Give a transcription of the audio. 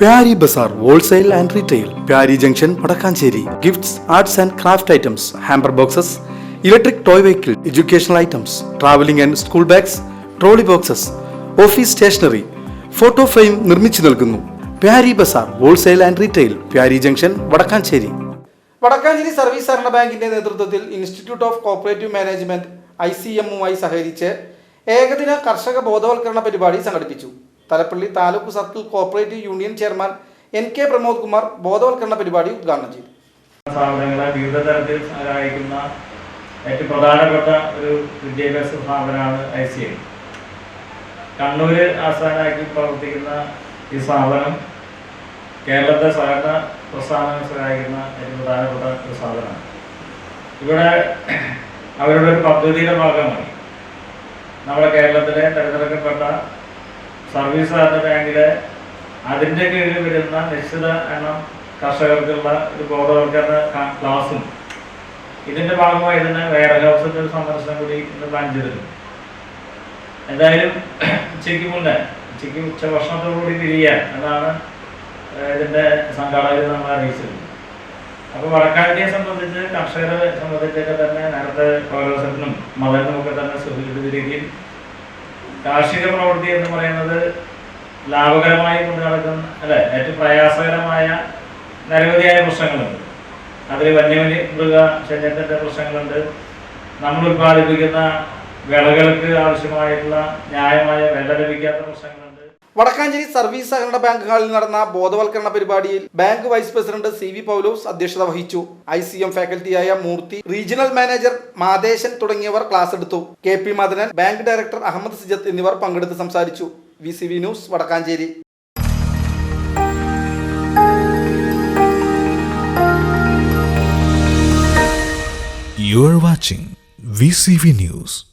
Pyari bazaar wholesale and retail Pyari junction Vadakkanchery. Gifts arts and craft items hamper boxes electric toy vehicle educational items travelling and school bags trolley boxes office stationery photo frame നിർമ്മിച്ചു നൽകുന്നു. Pyari bazaar wholesale and retail Pyari junction Vadakkanchery. Vadakkanchery service സഹകരണ ബാങ്കിന്റെ നേതൃത്വത്തിൽ institute of cooperative management I C എമ്മുമായി സഹകരിച്ച് ഏകദിന കർഷക ബോധവൽക്കരണ പരിപാടി സംഘടിപ്പിച്ചു. Thalappally taluk circle cooperative union chairman N K Pramod Kumar ബോധവൽക്കരണ പരിപാടി ഉദ്ഘാടനം ചെയ്തു. സ്ഥാപനങ്ങളെ വിവിധ തരത്തിൽ സഹായിക്കുന്ന ഏറ്റവും പ്രധാനപ്പെട്ട ഒരു വിദ്യാഭ്യാസ സ്ഥാപനമാണ് ഐ സി ഐ. കണ്ണൂര് ആസ്ഥാനമാക്കി പ്രവർത്തിക്കുന്ന ഈ സ്ഥാപനം കേരളത്തെ സഹകരണ പ്രസ്ഥാനങ്ങൾ സഹായിക്കുന്ന ഏറ്റവും പ്രധാനപ്പെട്ട ഒരു സ്ഥാപനമാണ്. ഇവിടെ അവരുടെ ഒരു പദ്ധതിയുടെ ഭാഗമായി നമ്മുടെ കേരളത്തിലെ തിരഞ്ഞെടുക്കപ്പെട്ട സർവീസ് സഹകരണ ബാങ്കിലെ അതിന്റെ കീഴിൽ വരുന്ന നിശ്ചിത എണ്ണം കർഷകർക്കുള്ള ഒരു ബോധവൽക്കരണ ക്ലാസ്സും ഇതിന്റെ ഭാഗമായി തന്നെ വെയർ ഹൗസിന്റെ ഒരു സന്ദർശനം കൂടി ഇന്ന് പ്ലാൻ ചെയ്തിരുന്നു എന്തായാലും ഉച്ചയ്ക്ക് മുന്നേ ഉച്ചയ്ക്ക് ഉച്ച ഭക്ഷണത്തോടുകൂടി പിരിയാൻ എന്നാണ് ഇതിന്റെ സംഘാടകർ നമ്മൾ അറിയിച്ചത് അപ്പോൾ വടക്കാഴ്ചയെ സംബന്ധിച്ച് കർഷകരെ സംബന്ധിച്ചൊക്കെ തന്നെ നേരത്തെ പൗരോസത്തിനും മതത്തിനും ഒക്കെ തന്നെ സൂചിപ്പിച്ചിരിക്കുകയും കാർഷിക പ്രവൃത്തി എന്ന് പറയുന്നത് ലാഭകരമായി കൊണ്ട് നടക്കുന്ന അല്ലെ ഏറ്റവും പ്രയാസകരമായ നിരവധിയായ പ്രശ്നങ്ങളുണ്ട്. അതിൽ വന്യമൃഗ മൃഗ ശല്യത്തിന്റെ പ്രശ്നങ്ങളുണ്ട്. നമ്മൾ ഉത്പാദിപ്പിക്കുന്ന വിളകൾക്ക് ആവശ്യമായിട്ടുള്ള ന്യായമായ വില ലഭിക്കാത്ത പ്രശ്നങ്ങളുണ്ട്. വടക്കാഞ്ചേരി സർവീസ് സഹകരണ ബാങ്ക് ഹാളിൽ നടന്ന ബോധവൽക്കരണ പരിപാടിയിൽ bank vice president C V Paulose അധ്യക്ഷത വഹിച്ചു. ഐ സി എം ഫാക്കൽറ്റിയായ മൂർത്തി റീജിയണൽ മാനേജർ മാദേശൻ തുടങ്ങിയവർ ക്ലാസ് എടുത്തു. K P Madanan bank director Ahammed Sijath എന്നിവർ പങ്കെടുത്ത് സംസാരിച്ചു. V C V news Vadakkanchery. You are watching VCV News.